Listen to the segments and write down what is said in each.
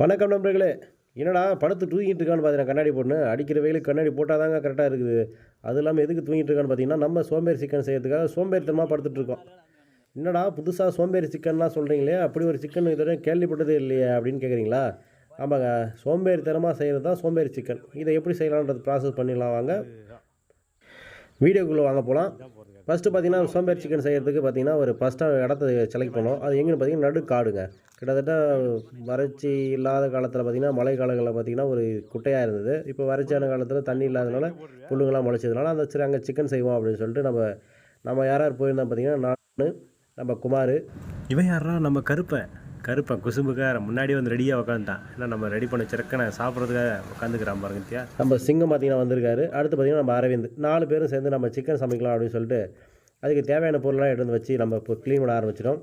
வணக்கம் நண்பர்களே. என்னடா படுத்து தூங்கிட்டு இருக்கான்னு பார்த்தீங்கன்னா கண்ணாடி போட்டு அடிக்கிற வெயிலுக்கு கண்ணாடி போட்டால் தாங்க கரெக்டாக இருக்குது. அது இல்லாமல் எதுக்கு தூங்கிட்டு இருக்கான்னு பார்த்தீங்கன்னா நம்ம சோம்பேறி சிக்கன் செய்யறதுக்காக சோம்பேறித்தனமாக படுத்துட்டு இருக்கோம் என்னடா புதுசாக சோம்பேறி சிக்கன்லாம் சொல்கிறீங்களே அப்படி ஒரு சிக்கன் இதுவரை கேள்விப்பட்டதே இல்லையே அப்படின்னு கேட்குறீங்களா ஆமாங்க. சோம்பேறித்தனமாக செய்கிறது தான் சோம்பேறி சிக்கன். இதை எப்படி செய்யலான்றது ப்ராசஸ் பண்ணிடலாம் வாங்க. வீடியோக்குள்ளே வாங்க போகலாம் ஃபஸ்ட்டு பார்த்தீங்கன்னா சோம்பேறி சிக்கன் செய்கிறதுக்கு பார்த்தீங்கன்னா ஒரு ஃபஸ்ட்டாக இடத்த செலக்ட் பண்ணோம் அது எங்கேன்னு பார்த்தீங்கன்னா நடு காடுங்க. கிட்டத்தட்ட வறட்சி இல்லாத காலத்தில் பார்த்தீங்கன்னா மழை காலங்களில் பார்த்தீங்கன்னா ஒரு குட்டையாக இருந்தது. இப்போ வறட்சியான காலத்தில் தண்ணி இல்லாதனால புல்லுங்கெல்லாம் முளைச்சதுனால அந்த சரி அங்கே சிக்கன் செய்வோம் அப்படின்னு சொல்லிட்டு நம்ம நம்ம யார் யார் போயிருந்தோம் பார்த்தீங்கன்னா நான் நம்ம குமார். இவன் யாரா நம்ம கருப்பை கருப்பேன் குசும்புக்கார முன்னாடி வந்து ரெடியாக உட்காந்துட்டான் ஏன்னா நம்ம ரெடி பண்ண சிறக்கனை சாப்பிட்றதுக்காக உட்காந்துக்கிறான் பாருங்கத்தியா நம்ம சிங்கம் பார்த்தீங்கன்னா வந்திருக்காரு. அடுத்து பார்த்தீங்கன்னா நம்ம அரவிந்த். நாலு பேரும் சேர்ந்து நம்ம சிக்கன் சமைக்கலாம் அப்படின்னு சொல்லிட்டு அதுக்கு தேவையான பொருள்லாம் எடுத்து வந்து வச்சு நம்ம இப்போ க்ளீன் பண்ண ஆரம்பிச்சிடும்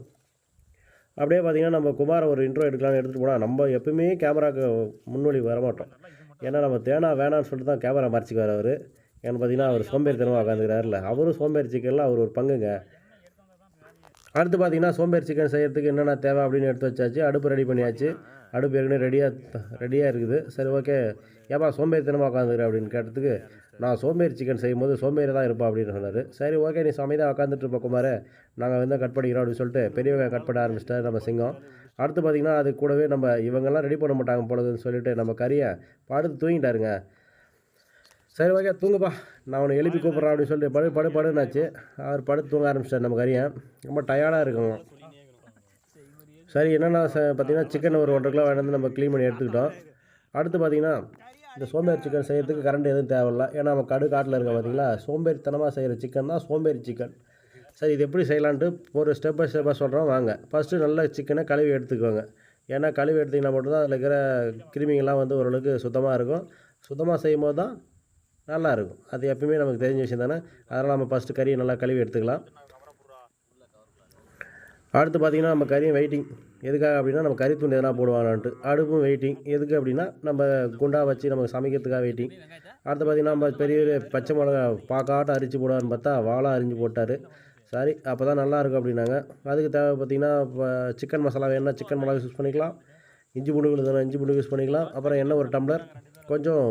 அப்படியே பார்த்தீங்கன்னா நம்ம குமாரை ஒரு இன்ட்ரோ எடுக்கலாம்னு எடுத்துகிட்டு போனால் நம்ம எப்பவுமே கேமராக்கு முன்னொழி வரமாட்டோம். ஏன்னா நம்ம தேனா வேணான்னு சொல்லிட்டு தான் கேமரா மறைச்சிக்குவார் அவர். ஏன்னு பார்த்தீங்கன்னா அவர் சோம்பேறித்தனமாக உட்காந்துக்கிறாருல அவரும் சோம்பேறி சிக்கனில் அவர் ஒரு பங்குங்க. அடுத்து பார்த்தீங்கன்னா சோம்பேறி சிக்கன் செய்கிறதுக்கு என்னென்ன தேவை அப்படின்னு எடுத்து வச்சாச்சு. அடுப்பு ரெடி பண்ணியாச்சு. அடுப்பு ஏற்கனவே ரெடியாக ரெடியாக இருக்குது. சரி ஓகே ஏப்பா சோம்பேறித்தனமாக உட்காந்துக்கிறேன் அப்படின்னு கேட்டதுக்கு நான் சோம்பேறி சிக்கன் செய்யும்போது சோம்பேறி தான் இருப்பா அப்படின்னு சொன்னார். சரி ஓகே நீ சமைதான் உட்காந்துட்டு இருப்ப குமார். நாங்கள் வந்து கட் பண்ணிக்கிறோம் அப்படின்னு சொல்லிட்டு பெரியவங்க கட் பண்ண ஆரம்பிச்சிட்டாரு நம்ம சிங்கம். அடுத்து பார்த்திங்கன்னா அது கூடவே நம்ம இவங்கெல்லாம் ரெடி பண்ண மாட்டாங்க போலதுன்னு சொல்லிட்டு நம்ம கறியை படுத்து தூங்கிட்டாருங்க. சரி ஓகே தூங்குப்பா. நான் உன்னை எழுப்பி கூப்பிட்றேன் அப்படின்னு சொல்லிட்டு படு படு படுனாச்சு. அவர் படுத்து தூங்க ஆரம்பிச்சிட்டார் நம்ம கறியை. ரொம்ப டயர்டாக இருக்குங்க. சரி என்னென்ன பார்த்தீங்கன்னா சிக்கன் ஒரு ஒன்றரை கிலோ வேணும் நம்ம க்ளீன் பண்ணி எடுத்துக்கிட்டோம். அடுத்து பார்த்தீங்கன்னா இந்த சோம்பேறி சிக்கன் செய்கிறதுக்கு கரண்ட் எதுவும் தேவையில்ல. ஏன்னா நம்ம கடு காட்டில் இருக்க பார்த்தீங்களா சோம்பேறித்தனமாக செய்கிற சிக்கன் தான் சோம்பேறி சிக்கன் சரி இது எப்படி செய்யலான்ட்டு ஒரு ஸ்டெப் பை ஸ்டெப்பாக சொல்கிறோம் வாங்க. ஃபஸ்ட்டு நல்ல சிக்கனை கழுவி எடுத்துக்கோங்க. ஏன்னா கழுவி எடுத்திங்கன்னா மட்டும்தான் அதில் இருக்கிற கிருமிகள்லாம் வந்து ஓரளவுக்கு சுத்தமாக இருக்கும். சுத்தமாக செய்யும் போது தான் நல்லாயிருக்கும். அது எப்பயுமே நமக்கு தெரிஞ்ச விஷயம் தானே? அதனால் நம்ம ஃபஸ்ட்டு கறியை நல்லா கழுவி எடுத்துக்கலாம். அடுத்து பார்த்திங்கன்னா நம்ம கறியும் வெயிட்டிங் எதுக்காக அப்படின்னா நம்ம கறி துண்டு எதனா போடுவாங்கன்ட்டு அடுப்பும் வெயிட்டிங் எதுக்கு அப்படின்னா நம்ம குண்டா வச்சு நமக்கு சமைக்கிறதுக்காக வெயிட்டிங் அடுத்து பார்த்திங்கன்னா நம்ம பெரிய பெரிய பச்சை மிளகா பாக்காட்டம் அரிச்சு போடுவார்னு பார்த்தா வாழை அரிஞ்சு போட்டார். சரி அப்போ தான் நல்லாயிருக்கும் அப்படின்னாங்க. அதுக்கு தேவை பார்த்திங்கன்னா இப்போ சிக்கன் மசாலா வேணுன்னா சிக்கன் மிளகா யூஸ் பண்ணிக்கலாம். இஞ்சி பூண்டு விழுதுனா இஞ்சி பூண்டு யூஸ் பண்ணிக்கலாம். அப்புறம் எண்ணெய் ஒரு டம்ளர் கொஞ்சம்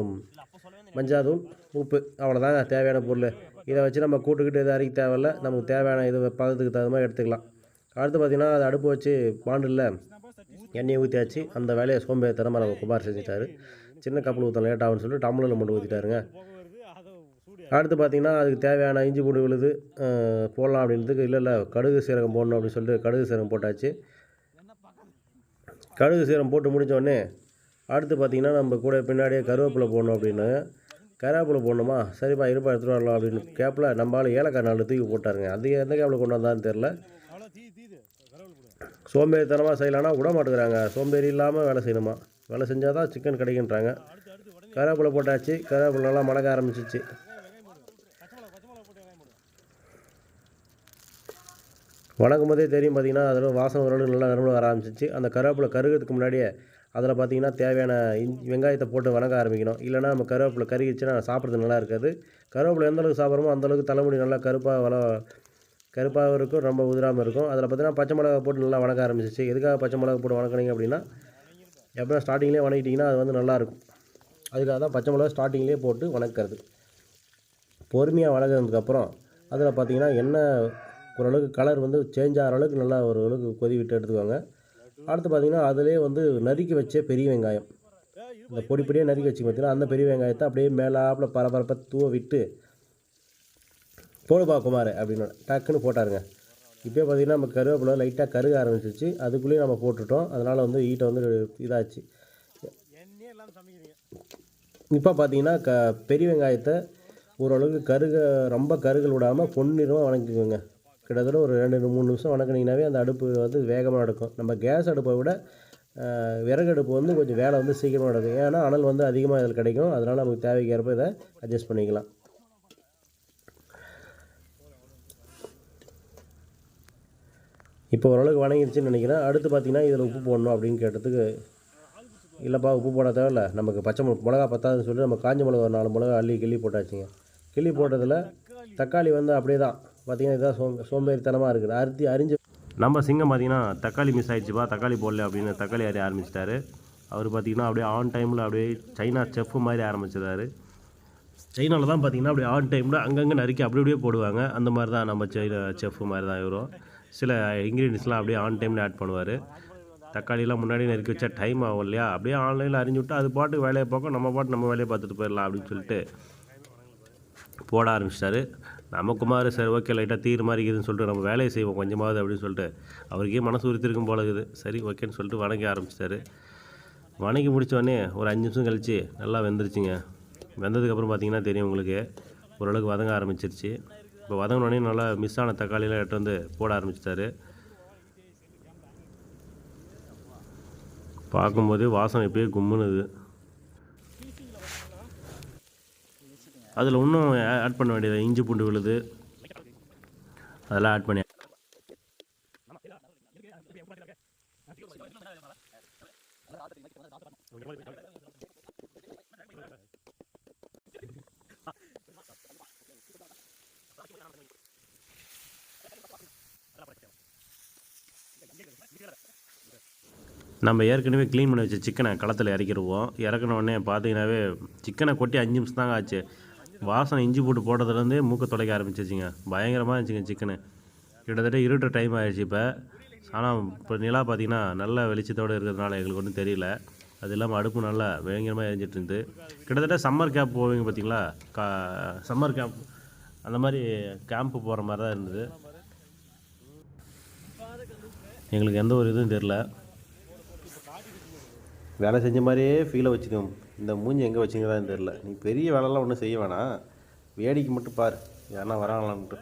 மஞ்சாதூள் உப்பு அவ்வளோதாங்க தேவையான பொருள். இதை வச்சு நம்ம கூட்டுக்கிட்டு எதுவும் அரைக்க தேவையில்ல நமக்கு தேவையான இது பதத்துக்கு தகுந்த மாதிரி எடுத்துக்கலாம். அடுத்து பார்த்திங்கன்னா அது அடுப்பு வச்சு பாண்டில் எண்ணெயை ஊற்றியாச்சு அந்த வேலையை சோம்பேறித்தனமாக நம்ம குமார் செஞ்சுட்டாரு. சின்ன கப்பல் ஊற்ற லேட் ஆகும்னு சொல்லி டம்ளரில் மட்டும் ஊற்றிட்டாருங்க அடுத்து பார்த்திங்கன்னா அதுக்கு தேவையான இஞ்சி பூண்டு விழுது போடலாம் அப்படின்றதுக்கு இல்லை இல்லை கடுகு சீரகம் போடணும் அப்படின்னு சொல்லிட்டு கடுகு சீரகம் போட்டாச்சு. கடுகு சீரகம் போட்டு முடித்தோடனே அடுத்து பார்த்திங்கன்னா நம்ம கூட பின்னாடியே கருவேப்பிலை போடணும் அப்படின்னு கருவேப்பிலை போடணுமா சரிப்பா இருப்பா எடுத்துகிட்டு வரலாம் அப்படின்னு கேப்பில் நம்ம ஆள் ஏலக்காய் நாலு தூக்கி போட்டாருங்க. அது எந்த கேப்பில் கொண்டு வந்தான்னு தெரில சோம்பேறித்தனமாக செய்யலான்னா விட மாட்டேங்கிறாங்க. சோம்பேறி இல்லாமல் வேலை செய்யணுமா? வேலை செஞ்சால் தான் சிக்கன் கிடைக்குன்றாங்க. கருவேப்பிலை போட்டாச்சு. கருவேப்பிலை நல்லா மணக்க ஆரம்பிச்சிச்சு. வணங்கும் போதே தெரியும் பார்த்தீங்கன்னா அதில் வாசம் ஓரளவு நல்லா நறுமணம் வர ஆரம்பிச்சிச்சு. அந்த கருவேப்பிலை கருகிறதுக்கு முன்னாடியே அதில் பார்த்தீங்கன்னா தேவையான இஞ்சி வெங்காயத்தை போட்டு வணங்க ஆரம்பிக்கணும். இல்லைன்னா நம்ம கருவேப்பிலை கருகிச்சுன்னா சாப்பிட்றது நல்லா இருக்காது. கருவேப்பிலை எந்த அளவுக்கு சாப்பிட்றோமோ அந்த அளவுக்கு தலைமுடி நல்லா கருப்பாக வள கருப்பாகவும் இருக்கும் ரொம்ப உதிராமல் இருக்கும். அதில் பார்த்தீங்கன்னா பச்சை மிளகா போட்டு நல்லா வணக்க ஆரம்பிச்சிச்சு எதுக்காக பச்சை மிளகா போட்டு வணக்கினீங்க அப்படின்னா எப்படின்னா ஸ்டார்டிங்லேயே வணக்கிட்டிங்கன்னா அது வந்து நல்லாயிருக்கும் அதுக்காக தான் பச்சை மிளகா ஸ்டார்டிங்லேயே போட்டு வணக்கிறது. பொறுமையாக வளர்க்குறதுக்கப்புறம் அதில் பார்த்தீங்கன்னா என்ன ஓரளவுக்கு கலர் வந்து சேஞ்ச் ஆகிற அளவுக்கு நல்லா ஓரளவுக்கு கொதி விட்டு எடுத்துக்கோங்க. அடுத்து பார்த்தீங்கன்னா அதிலே வந்து நறுக்கி வச்ச பெரிய வெங்காயம். இந்த பொடி பொடியாக நறுக்கி வச்சு பார்த்தீங்கன்னா அந்த பெரிய வெங்காயத்தை அப்படியே மேலாப்பில் பரபரப்பாக தூவ விட்டு போடுப்பா குமார் அப்படின்னு டக்குன்னு போட்டாருங்க. இப்போ பார்த்தீங்கன்னா நம்ம கருவேப்பிலை லைட்டாக கருக ஆரம்பிச்சிச்சு அதுக்குள்ளேயே நம்ம போட்டுட்டோம். அதனால் வந்து ஈட்டை வந்து இதாச்சு. இப்போ பார்த்தீங்கன்னா க பெரிய வெங்காயத்தை ஓரளவுக்கு கருக ரொம்ப கருகள் விடாமல் பொன்னிறமாக வணங்கிக்கோங்க. கிட்டத்தட்ட ஒரு ரெண்டு மூணு நிமிஷம் வணக்கினீங்கனாவே அந்த அடுப்பு வந்து வேகமாக எடுக்கும். நம்ம கேஸ் அடுப்பை விட விறகு அடுப்பு வந்து கொஞ்சம் வேலை வந்து சீக்கிரமாக நடக்கும் ஏன்னா அனல் வந்து அதிகமாக இதில் கிடைக்கும். அதனால் நமக்கு தேவைக்கு ஏற்ப இதை அட்ஜஸ்ட் பண்ணிக்கலாம். இப்போ ஓரளவுக்கு வணங்கிடுச்சுன்னு நினைக்கிறேன். அடுத்து பார்த்தீங்கன்னா இதில் உப்பு போடணும் அப்படின்னு கேட்டதுக்கு இல்லைப்பா உப்பு போட தேவையில்ல. நமக்கு பச்சை மிளகா பத்தாதுன்னு சொல்லி நம்ம காஞ்ச மிளகா ஒரு நாலு மிளகா அள்ளி கிள்ளி போட்டாச்சுங்க. கிள்ளி போட்டதில் தக்காளி வந்து அப்படியே தான். பார்த்தீங்கன்னா இதுதான் சோம் சோம்பேறித்தனமாக இருக்குது. அரித்தி அரிஞ்சு நம்ம சிங்கம் பார்த்தீங்கன்னா தக்காளி மிஸ் ஆகிடுச்சுப்பா தக்காளி போடல அப்படின்னு தக்காளி அறிய ஆரம்பிச்சிட்டாரு. அவர் பார்த்திங்கன்னா அப்படியே ஆன் டைமில் அப்படியே சைனா செஃப் மாதிரி ஆரம்பிச்சிடாரு சைனாவில் தான் பார்த்தீங்கன்னா அப்படியே ஆன் டைமில் அங்கங்கே நறுக்கி அப்படி அப்படியே போடுவாங்க. அந்த மாதிரி தான் நம்ம சைனா செஃப் மாதிரி தான் இவரும். சில இன்க்ரீடியன்ஸ்லாம் அப்படியே ஆன் டைமில் ஆட் பண்ணுவார். தக்காளிலாம் முன்னாடி நறுக்கி வச்சா டைம் ஆகும் இல்லையா? அப்படியே ஆன்லைனில் அறிஞ்சு விட்டு அது பாட்டுக்கு வேலையை பார்க்கும் நம்ம பாட்டு நம்ம வேலையை பார்த்துட்டு போயிடலாம் அப்படின்னு சொல்லிட்டு போட ஆரம்பிச்சிட்டாரு. நம்ம குமார் சரி ஓகே லைட்டாக தீர் மாதிரி இருக்குதுன்னு சொல்லிட்டு நம்ம வேலையை செய்வோம் கொஞ்சமாவது அப்படின்னு சொல்லிட்டு. அவருக்கே மனசு உறுத்திருக்கும் போல இருக்குது. சரி ஓகேன்னு சொல்லிட்டு வணங்கி ஆரம்பிச்சிட்டாரு. வணங்கி முடித்தோடனே ஒரு அஞ்சு நிமிஷம் கழித்து நல்லா வெந்துருச்சுங்க. வெந்ததுக்கப்புறம் பார்த்தீங்கன்னா தெரியும் உங்களுக்கு. ஓரளவுக்கு வதங்க ஆரம்பிச்சிருச்சு. இப்போ வதங்கினோடனே நல்லா மிஸ் ஆன தக்காளியெலாம் எடுத்து வந்து போட ஆரம்பிச்சிட்டாரு. பார்க்கும்போதே வாசம் எப்படியே கும்முனுது. அதில் இன்னும் ஆட் பண்ண வேண்டியது இஞ்சி பூண்டு விழுது. அதெல்லாம் ஆட் பண்ணி நம்ம ஏற்கனவே க்ளீன் பண்ணி வச்ச சிக்கனை களத்தில் இறக்கிடுவோம் இறக்குன உடனே பார்த்தீங்கன்னாவே சிக்கனை கொட்டி அஞ்சு நிமிஷம் தாங்க ஆச்சு. வாசனை இஞ்சி போட்டு போட்டதுலேருந்தே மூக்க துடைக்க ஆரம்பிச்சிச்சிங்க. பயங்கரமாக இருந்துச்சுங்க சிக்கனு. கிட்டத்தட்ட இருட்டுற டைம் ஆகிடுச்சு இப்போ. ஆனால் இப்போ நிலா பார்த்தீங்கன்னா நல்ல வெளிச்சத்தோடு இருக்கிறதுனால எங்களுக்கு ஒன்றும் தெரியல. அது இல்லாமல் அடுப்பு நல்லா பயங்கரமாக எரிஞ்சிட்டு இருந்து கிட்டத்தட்ட சம்மர் கேம்ப் போவீங்க பார்த்தீங்களா கா சம்மர் கேம்ப் அந்த மாதிரி கேம்ப்பு போகிற மாதிரி தான் இருந்தது. எங்களுக்கு எந்த ஒரு இதுவும் தெரில வேலை செஞ்ச மாதிரியே ஃபீலை வச்சுக்கோங்க. இந்த மூஞ்சி எங்கே வச்சுங்கிறதான் தெரில நீ பெரிய வேலைலாம் ஒன்றும் செய்ய வேணாம். வேடிக்கை மட்டும் பார். யாருன்னா வராங்களான்ட்டு.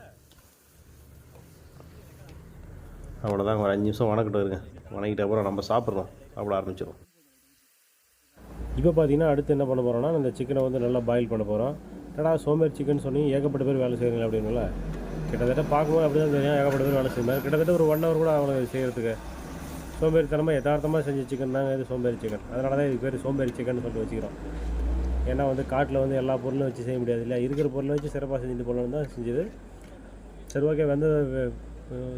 அவ்வளோதான் ஒரு அஞ்சு நிமிஷம் வணக்கிட்டு வருங்க வணக்கிட்ட அப்புறம் நம்ம சாப்பிட்றோம் சாப்பிட ஆரம்பிச்சிடும் இப்போ பார்த்தீங்கன்னா அடுத்து என்ன பண்ண போகிறோம்னா இந்த சிக்கனை வந்து நல்லா பாயில் பண்ண போகிறோம் ஏன்னா சோம்பேறி சிக்கன் சொன்னி ஏகப்பட்ட பேர் வேலை செய்கிறீங்களா அப்படின்னுல கிட்டத்தட்ட பார்க்கும்போது அப்படி தான் தெரியும். ஏகப்பட்ட பேர் வேலை செய்யுங்க கிட்டத்தட்ட ஒரு ஒன் ஹவர் கூட அவங்க செய்கிறதுக்கு சோம்பேறித்தனமாக யதார்த்தமாக செஞ்ச சிக்கன் தாங்க இது சோம்பேறி சிக்கன் அதனால தான் இது பேர் சோம்பேறி சிக்கன் சொல்லி வச்சுக்கிறோம். ஏன்னா வந்து காட்டில் வந்து எல்லா பொருளும் வச்சு செய்ய முடியாது இல்லையா? இருக்கிற பொருளை வச்சு சிறப்பாக செஞ்சுட்டு போகணுன்னு தான் செஞ்சது. சரி ஓகே வந்து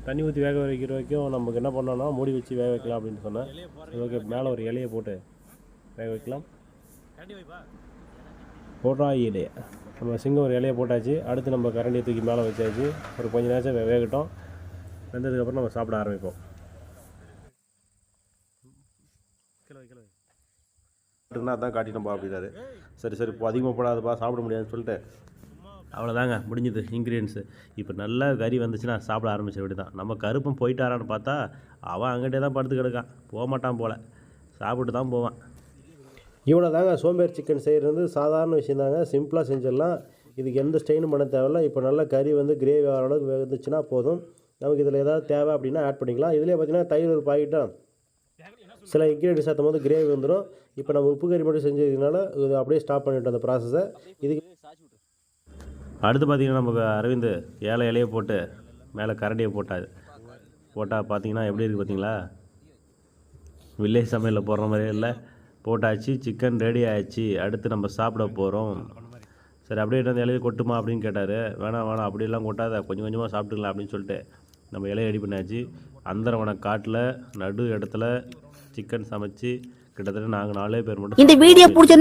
தண்ணி ஊற்றி வேக வைக்கிற வரைக்கும் நமக்கு என்ன பண்ணோன்னா மூடி வச்சு வேக வைக்கலாம் அப்படின்னு சொன்னேன். சரி ஓகே மேலே ஒரு இலையை போட்டு வேக வைக்கலாம். போட்டா இலையை நம்ம சிங்கம் ஒரு இலையை போட்டாச்சு. அடுத்து நம்ம கரண்டியை தூக்கி மேலே வச்சாச்சு. ஒரு கொஞ்ச நேரம் வேகட்டும். வெந்ததுக்கப்புறம் நம்ம சாப்பிட ஆரம்பிப்போம். அதான் காட்டிட்டோம்பா அப்படின்னாரு சரி சரி இப்போ அதிகமாக போடாதப்பா சாப்பிட முடியாதுன்னு சொல்லிட்டு. அவ்வளோதாங்க முடிஞ்சுது இன்க்ரீடியன்ஸு இப்போ நல்லா கறி வந்துச்சுன்னா சாப்பிட ஆரம்பிச்ச விட்டு தான் நம்ம கருப்பம் போயிட்டாரான்னு பார்த்தா அவன் அங்கிட்டே தான் படுத்து கிடக்கான். போக மாட்டான் போல். சாப்பிட்டு தான் போவான். இவ்வளோ தாங்க சோம்பேறி சிக்கன் செய்கிறது சாதாரண விஷயம் தாங்க சிம்பிளாக செஞ்சிடலாம். இதுக்கு எந்த ஸ்டெயினும் பண்ண தேவையில்ல. இப்போ நல்லா கறி வந்து கிரேவி ஆகிற அளவுக்கு வெந்துச்சுன்னா போதும். நமக்கு இதில் ஏதாவது தேவை அப்படின்னா ஆட் பண்ணிக்கலாம். இதுலேயே பார்த்தீங்கன்னா தயிர் ஒரு பாக்கெட்டும் சில இன்க்ரீடியன்ஸ் சேர்த்தும் போது கிரேவி வந்துடும் இப்போ நம்ம உப்பு கறி மட்டும் செஞ்சதுனால இது அப்படியே ஸ்டாப் பண்ணிட்டோம் அந்த ப்ராசஸை இதுக்கு அடுத்து பார்த்தீங்கன்னா நமக்கு அரவிந்த் ஏழை இலையை போட்டு மேலே கரண்டியை போட்டார். போட்டால் பார்த்தீங்கன்னா எப்படி இருக்குது பார்த்தீங்களா வில்லேஜ் சமையலில் போடுற மாதிரியே இல்லை. போட்டாச்சு சிக்கன் ரெடி ஆயிடுச்சு. அடுத்து நம்ம சாப்பிட போகிறோம் சரி அப்படியே வந்து இலையை கொட்டுமா அப்படின்னு கேட்டார். வேணாம் வேணாம் அப்படியெல்லாம் கொட்டாத. கொஞ்சம் கொஞ்சமாக சாப்பிட்டுக்கலாம் அப்படின்னு சொல்லிட்டு நம்ம இலையை ரெடி பண்ணியாச்சு அந்தரவன காட்டில் நடு இடத்துல சிக்கன் சமைச்சு கிட்டத்தட்ட நாங்கள் நாலே பேர் மட்டும் இந்த வீடியோ பிடிச்சிருந்தா